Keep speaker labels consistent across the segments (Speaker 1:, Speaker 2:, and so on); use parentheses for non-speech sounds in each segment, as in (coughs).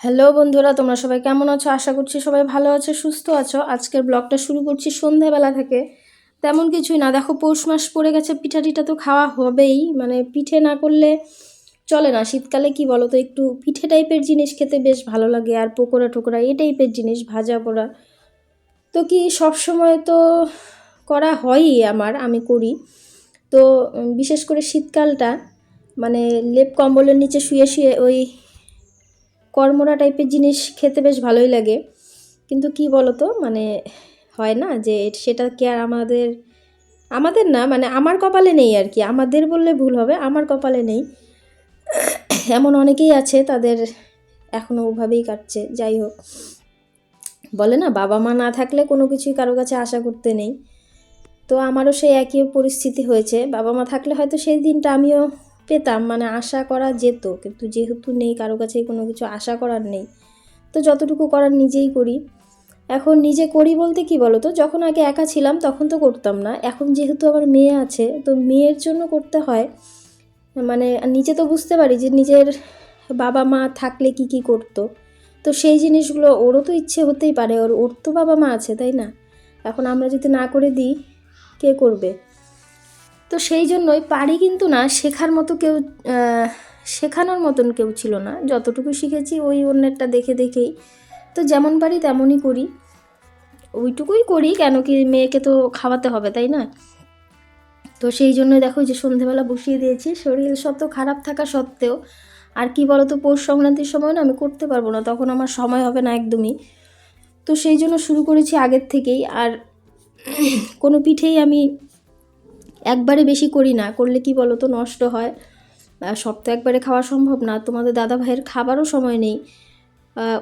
Speaker 1: Hello বন্ধুরা, তোমরা সবাই কেমন আছো? আশা করছি সবাই ভালো আছো, সুস্থ আছো। আজকের ব্লগটা শুরু করছি সন্ধ্যাবেলা থেকে। তেমন কিছুই না, দেখো পৌষ মাস পড়ে গেছে, পিঠা টিঠা তো খাওয়া হবেই। মানে পিঠে না করলে চলে না, শীতকালে কি বলো তো একটু পিঠে টাইপের জিনিস খেতে বেশ ভালো লাগে, আর পকোড়া টোকোড়া এই টাইপের জিনিস, ভাজা পোড়া। তো কি, সব সময় তো করা হয়ই আমার, আমি করি। তো বিশেষ করে শীতকালটা মানে লেপ কম্বলের নিচে শুয়ে শুয়ে ওই কর্মরা টাইপের জিনিস খেতে বেশ ভালোই লাগে। কিন্তু কি বলতো? মানে হয় না যে সেটা কি আর আমাদের আমাদের না মানে আমার কপালে নেই আর কি। আমাদের বললে ভুল হবে, আমার কপালে নেই। এমন অনেকেই আছে, তাদের এখনও ওভাবেই কাটছে, যাই হোক। বলে না, বাবা মা না থাকলে কোনো কিছুই কারও কাছে আশা করতে নেই। তো আমারও সেই একই পরিস্থিতি হয়েছে। বাবা মা থাকলে হয়তো সেই দিনটা আমিও পেতাম মানে আশা করা যেত। কিন্তু যেহেতু নেই, কারও কাছেই কোনো কিছু আশা করার নেই। তো যতটুকু করার নিজেই করি। এখন নিজে করি বলতে কি বলো তো যখন আগে একা ছিলাম, তখন তো করতাম না। এখন যেহেতু আমার মেয়ে আছে, তো মেয়ের জন্য করতে হয়। মানে নিজে তো বুঝতে পারি যে নিজের বাবা মা থাকলে কি কি করতো। তো সেই জিনিসগুলো, ওরও তো ইচ্ছে হতেই পারে। ওর ওর তো বাবা মা আছে, তাই না? এখন আমরা যদি না করে দিই, কে করবে? তো সেই জন্যই পারি কিন্তু না, শেখার মতো কেউ শেখানোর মতন কেউ ছিল না। যতটুকু শিখেছি ওই অন্যেরটা দেখে দেখেই। তো যেমন পারি তেমনই করি। ওইটুকুই করি, কেন কি মেয়েকে তো খাওয়াতে হবে, তাই না? তো সেই জন্য দেখো যে সন্ধেবেলা বসিয়ে দিয়েছি, শরীর শত খারাপ থাকা সত্ত্বেও। আর কি বলতো, পৌষ সংক্রান্তির সময় না আমি করতে পারব না, তখন আমার সময় হবে না একদমই। তো সেই জন্য শুরু করেছি আগের থেকেই। আর কোনো পিঠেই আমি একবারে বেশি করি না। করলে কি বলো তো নষ্ট হয়। সব তো একবারে খাওয়া সম্ভব না। তোমাদের দাদা ভাইয়ের খাবারও সময় নেই।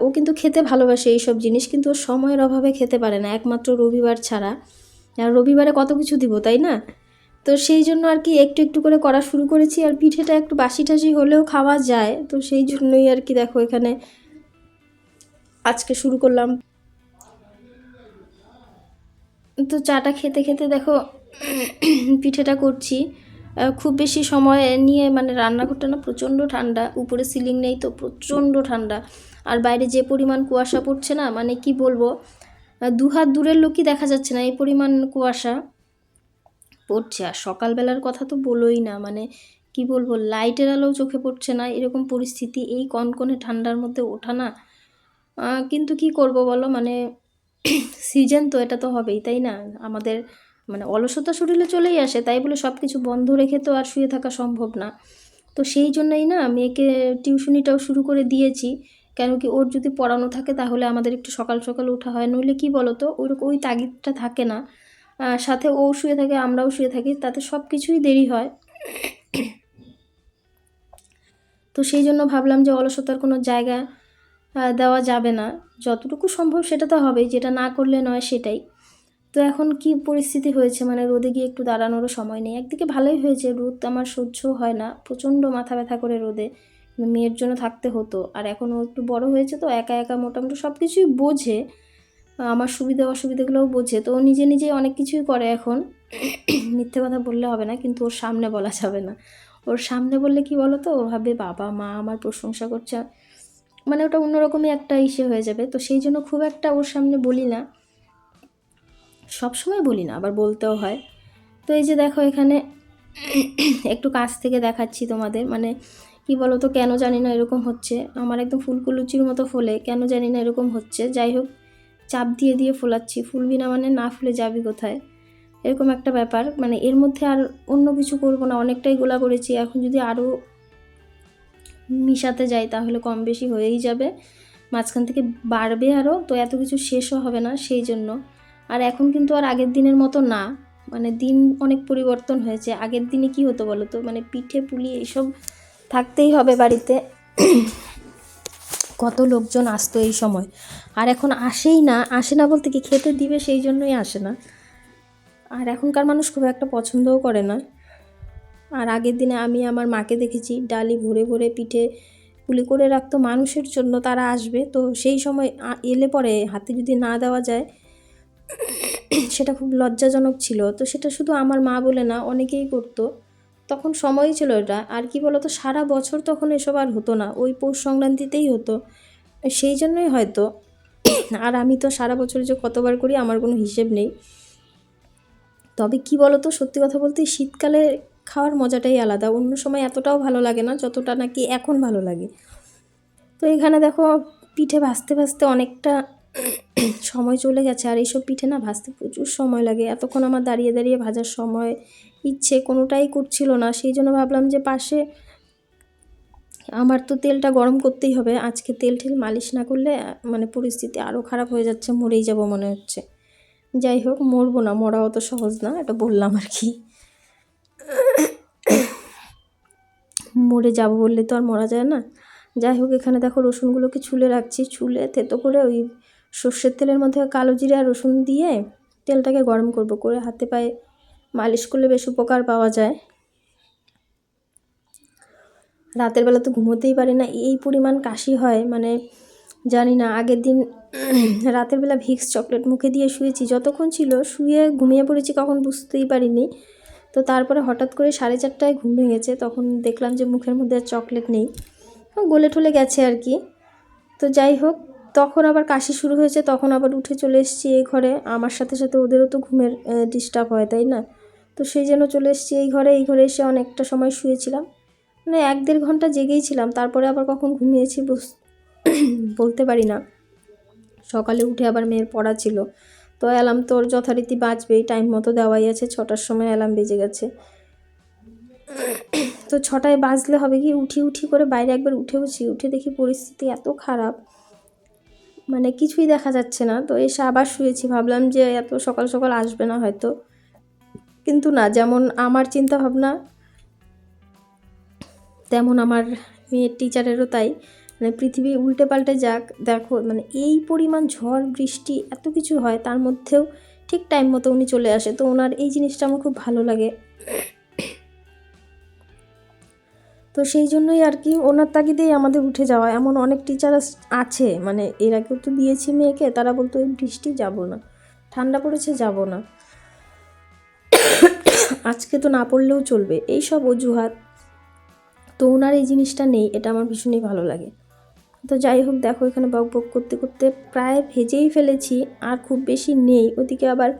Speaker 1: ও কিন্তু খেতে ভালোবাসে এইসব জিনিস, কিন্তু ও সময়ের অভাবে খেতে পারে না, একমাত্র রবিবার ছাড়া। আর রবিবারে কত কিছু দিব, তাই না? তো সেই জন্য আর কি একটু একটু করে করা শুরু করেছি। আর পিঠেটা একটু বাসি টাসি হলেও খাওয়া যায়। তো সেই জন্যই আর কি দেখো এখানে আজকে শুরু করলাম। তো চাটা খেতে খেতে দেখো (clears throat) পিঠেটা করছি। খুব বেশি সময় নিয়ে মানে রান্নাঘরটা না প্রচণ্ড ঠান্ডা, উপরে সিলিং নেই তো প্রচণ্ড ঠান্ডা। আর বাইরে যে পরিমাণ কুয়াশা পড়ছে না মানে কি বলব দুহাত দূরের লোকই দেখা যাচ্ছে না এই পরিমাণ কুয়াশা পড়ছে। আর সকালবেলার কথা তো বলোই না মানে কি বলব লাইটের আলো চোখে পড়ছে না, এরকম পরিস্থিতি এই কনকনে ঠান্ডার মধ্যে ওঠা না। কিন্তু কি করব বলো মানে (clears throat) সিজন তো এটা তো হবেই, তাই না? আমাদের মানে অলসতা শরীরে চলেই আসে, তাই বলে সব কিছু বন্ধ রেখে তো আর শুয়ে থাকা সম্ভব না। তো সেই জন্যই না মেয়েকে টিউশনিটাও শুরু করে দিয়েছি, কেন কি ওর যদি পড়ানো থাকে তাহলে আমাদের একটু সকাল সকাল ওঠা হয়, নইলে কি বলো তো ওই ওই তাগিদটা থাকে না। সাথে ও শুয়ে থাকে, আমরাও শুয়ে থাকি, তাতে সব কিছুই দেরি হয়। তো সেই জন্য ভাবলাম যে অলসতার কোনো জায়গা দেওয়া যাবে না। যতটুকু সম্ভব সেটা তো হবেই, যেটা না করলে নয় সেটাই। তো এখন কি পরিস্থিতি হয়েছে? মানে রোদে গিয়ে একটু দাঁড়ানোরও সময় নেই। একদিকে ভালোই হয়েছে, রোদ আমার সহ্য হয় না। প্রচণ্ড মাথা ব্যথা করে রোদে। মেয়ের জন্য থাকতে হতো। আর এখন ও একটু বড় হয়েছে তো, একা একা মোটামুটি সব কিছুই বোঝে। আমার সুবিধা অসুবিধাগুলোও বোঝে। তো ও নিজে নিজে অনেক কিছুই করে এখন। মিথ্যে কথা বললে হবে না, কিন্তু ওর সামনে বলা যাবে না। ওর সামনে বললে কি বলো তো ভাবে বাবা, মা আমার প্রশংসা করছে। মানে ওটা অন্যরকমই একটা ইসে হয়ে যাবে। তো সেই জন্য খুব একটা ওর সামনে বলি না। সব সময় বলি না, আবার বলতেও হয়। তো এই যে দেখো এখানে (clears throat) একটু কাছ থেকে দেখাচ্ছি তোমাদের মানে কি বলো তো কেন জানি না এরকম হচ্ছে। আমার একদম ফুলকুলুচির মতো ফোলে, কেন জানি না এরকম হচ্ছে। যাই হোক, চাপ দিয়ে দিয়ে ফোলাচ্ছি। ফুলবি না মানে না ফুলে যাবি কোথায়? এরকম একটা ব্যাপার। মানে এর মধ্যে আর অন্য কিছু করব না, অনেকটাই গোলা করেছি। এখন যদি আরও মিশাতে যাই তাহলে কম বেশি হয়েই যাবে। মাঝখান থেকে বাড়বে আরও তো এত কিছু শেষও হবে না সেই জন্য। আর এখন কিন্তু আর আগের দিনের মতো না। মানে দিন অনেক পরিবর্তন হয়েছে। আগের দিনে কি হতো বলো তো? মানে পিঠে, পুলি এইসব থাকতেই হবে বাড়িতে। কত লোকজন আসতো এই সময়। আর এখন আসেই না। আসে না বলতে কি খেতে দিবে সেই জন্যই আসে না। আর এখনকার মানুষ খুব একটা পছন্দও করে না। আর আগের দিনে আমি আমার মাকে দেখেছি, ডালি ভরে ভরে পিঠে, পুলি করে রাখতো মানুষের জন্য, তারা আসবে। তো সেই সময় এলে পরে হাতে যদি না দেওয়া যায় সেটা খুব লজ্জাজনক ছিল। তো সেটা শুধু আমার মা বলে না, অনেকেই করতো। তখন সময়ই ছিল এটা। আর কি বলতো, সারা বছর তখন এসব আর হতো না। ওই পৌষ সংক্রান্তিতেই হতো। সেই জন্যই হয়তো। আর আমি তো সারা বছর যে কতবার করি, আমার কোনো হিসেব নেই। তবে কি বলো তো সত্যি কথা বলতে শীতকালে খাওয়ার মজাটাই আলাদা। অন্য সময় এতটাও ভালো লাগে না, যতটা নাকি এখন ভালো লাগে। তো এখানে দেখো, পিঠে ভাজতে ভাজতে অনেকটা সময় চলে গেছে আর এইসব পিঠে না ভাজতে প্রচুর সময় লাগে। এতক্ষণ আমার দাঁড়িয়ে দাঁড়িয়ে ভাজার সময় ইচ্ছে কোনোটাই করছিল না। সেই জন্য ভাবলাম যে পাশে আমার তো তেলটা গরম করতেই হবে। আজকে তেল ঠেল মালিশ না করলে মানে পরিস্থিতি আরও খারাপ হয়ে যাচ্ছে, মরেই যাব মনে হচ্ছে। যাই হোক, মরবো না, মরা অত সহজ না, এটা বললাম আর কি। মরে যাব বললে তো আর মরা যায় না। যাই হোক, এখানে দেখো রসুনগুলোকে ছুলে রাখছি। ছুলে থেতো করে ওই সর্ষের তেলের মধ্যে কালো জিরা, রসুন দিয়ে তেলটাকে গরম করব। করে হাতে পায়ে মালিশ করলে বেশ উপকার পাওয়া যায়। রাতের বেলা তো ঘুমোতেই পারি না। এই পরিমাণ কাশি হয় মানে জানি না, আগের দিন (clears throat) রাতের বেলা ভিক্স চকলেট মুখে দিয়ে শুয়েছি। যতক্ষণ ছিল, শুয়ে ঘুমিয়ে পড়েছি কখন বুঝতেই পারিনি। তো তারপরে হঠাৎ করে সাড়ে চারটায় ঘুম ভেঙেছে। তখন দেখলাম যে মুখের মধ্যে আর চকলেট নেই। গলে ঠলে গেছে আর কি। তো যাই হোক তখন আবার কাশি শুরু হয়েছে, তখন আবার উঠে চলে এসেছি এই ঘরে। আমার সাথে সাথে ওদেরও তো ঘুমের ডিস্টার্ব হয়, তাই না? তো সেই জন্য চলে এসেছি এই ঘরে। এই ঘরে এসে অনেকটা সময় শুয়েছিলাম। মানে এক দেড় ঘণ্টা জেগেই ছিলাম, তারপরে আবার কখন ঘুমিয়েছি বলতে পারি না। সকালে উঠে আবার মেয়ের পড়া ছিল। তো অ্যালার্ম তোর যথারীতি বাঁচবেই টাইম মতো দেওয়াই আছে, ছটার সময় অ্যালার্ম বেজে গেছে। তো ছটায় বাজলে হবে কি, উঠি উঠি করে বাইরে একবার উঠেওছি। উঠে দেখি পরিস্থিতি এত খারাপ। মানে কিছুই দেখা যাচ্ছে না। তো এসে আবার শুয়েছি, ভাবলাম যে এত সকাল সকাল আসবে না হয়তো। কিন্তু না, যেমন আমার চিন্তা ভাবনা তেমন আমার মেয়ের টিচারেরও তাই। মানে পৃথিবী উল্টে পাল্টে যাক, দেখো মানে এই পরিমাণ ঝড়, বৃষ্টি, এত কিছু হয়, তার মধ্যেও ঠিক টাইম মতো উনি চলে আসে। তো ওনার এই জিনিসটা আমার খুব ভালো লাগে। তো সেই জন্যই আর কি ওনার তাগিদেই আমাদের উঠে যাওয়া। এমন অনেক টিচার আছে মানে এর আগেও তো দিয়েছি মেয়েকে, তারা বলতো এই বৃষ্টি যাব না, ঠান্ডা পড়েছে, যাব না। আজকে তো না পড়লেও চলবে। এই সব অজুহাত। তো ওনার এই জিনিসটা নেই, এটা আমার ভীষণই ভালো লাগে। তো যাই হোক, দেখো এখানে বক বক করতে করতে প্রায় ভেজেই ফেলেছি, আর খুব বেশি নেই। ওদিকে আবার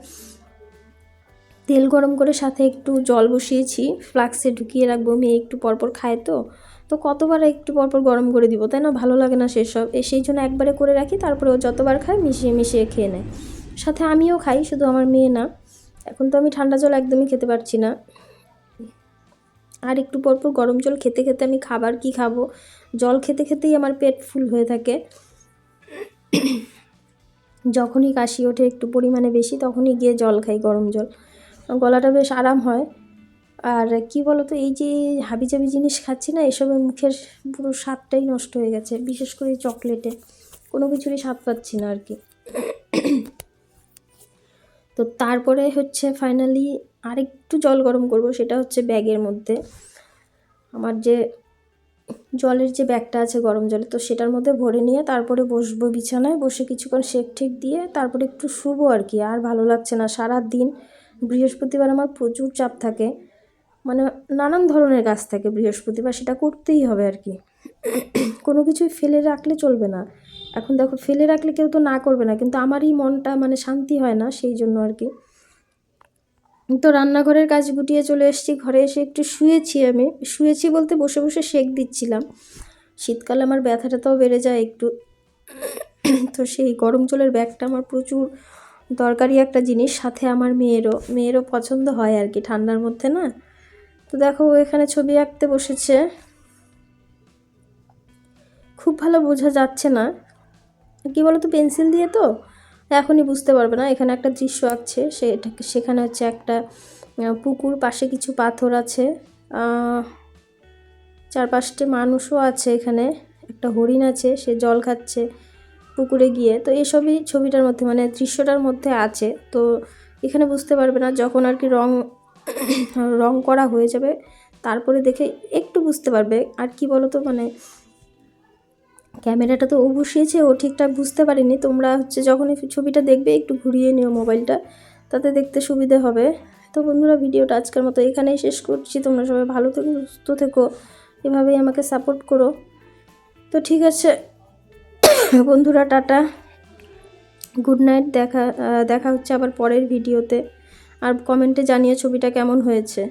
Speaker 1: তেল গরম করে সাথে একটু জল বসিয়েছি। ফ্লাক্সে ঢুকিয়ে রাখব, মেয়ে একটু পরপর খায় তো। তো কতবার একটু পরপর গরম করে দিব, তাই না? ভালো লাগে না সেসব। সেই জন্য একবারে করে রাখি, তারপরে ও যতবার খায় মিশিয়ে মিশিয়ে খেয়ে নেয়। সাথে আমিও খাই, শুধু আমার মেয়ে না। এখন তো আমি ঠান্ডা জল একদমই খেতে পারছি না। আর একটু পরপর গরম জল খেতে খেতে আমি খাবার কি খাব? জল খেতে খেতেই আমার পেট ফুল হয়ে থাকে। যখনই কাশি ওঠে একটু পরিমাণে বেশি, তখনই গিয়ে জল খাই গরম জল। গলাটা বেশ আরাম হয়। আর কি বলতো, এই যে হাবিজাবি জিনিস খাচ্ছি না এসবের মুখের পুরো স্বাদটাই নষ্ট হয়ে গেছে, বিশেষ করে চকলেটে। কোনো কিছুরই স্বাদ পাচ্ছি না আর কি। তো তারপরে হচ্ছে ফাইনালি আরেকটু জল গরম করব, সেটা হচ্ছে ব্যাগের মধ্যে। আমার যে জলের যে ব্যাগটা আছে গরম জলে, তো সেটার মধ্যে ভরে নিয়ে তারপরে বসবো বিছানায়, বসে কিছুক্ষণ শেক ঠেক দিয়ে তারপরে একটু শুবো আর কি, আর ভালো লাগছে না। সারা দিন বৃহস্পতিবার আমার প্রচুর চাপ থাকে মানে নানান ধরনের কাজ থাকে বৃহস্পতিবার, সেটা করতেই হবে আর কি। কোনো কিছুই ফেলে রাখলে চলবে না। এখন দেখো, ফেলে রাখলে কেউ তো না করবে না, কিন্তু আমারই মনটা মানে শান্তি হয় না সেই জন্য আর কি। তো রান্নাঘরের কাজ গুটিয়ে চলে এসেছি, ঘরে এসে একটু শুয়েছি আমি। শুয়েছি বলতে বসে বসে শেক দিচ্ছিলাম। শীতকালে আমার ব্যথাটাও বেড়ে যায় একটু। তো সেই গরম জলের ব্যাগটা আমার প্রচুর দরকারি একটা জিনিস সাথে আমার মেয়েরও মেয়েরও পছন্দ হয় আর কি, ঠান্ডার মধ্যে না। তো দেখো ও এখানে ছবি আঁকতে বসেছে। খুব ভালো বোঝা যাচ্ছে না। কী বলো তো পেন্সিল দিয়ে তো? এখনই বুঝতে পারবে না, এখানে একটা দৃশ্য আঁকছে সেটাকে সেখানে হচ্ছে একটা পুকুর, পাশে কিছু পাথর আছে। চার পাঁচটি মানুষও আছে এখানে, একটা হরিণ আছে, সে জল খাচ্ছে। পুকুরে গিয়ে, তো এসবই ছবিটার মধ্যে মানে দৃশ্যটার মধ্যে আছে। তো এখানে বুঝতে পারবে না যখন আর কি রং (coughs) রং করা হয়ে যাবে, তারপরে দেখে একটু বুঝতে পারবে। আর কি বলো তো মানে ক্যামেরাটা তো ও বসিয়েছে, ও ঠিকঠাক বুঝতে পারিনি। তোমরা হচ্ছে যখন ছবিটা দেখবে, একটু ঘুরিয়ে নিও মোবাইলটা, তাতে দেখতে সুবিধে হবে। তো বন্ধুরা, ভিডিওটা আজকের মতো এখানেই শেষ করছি। তোমরা সবাই ভালো থেকো, সুস্থ থেকো, এভাবেই আমাকে সাপোর্ট করো। তো ঠিক আছে। বন্ধুরা, টাটা। গুড নাইট, দেখা দেখা হচ্ছে আবার পরের ভিডিওতে। আর কমেন্টে জানিয়ে ছবিটা কেমন হয়েছে।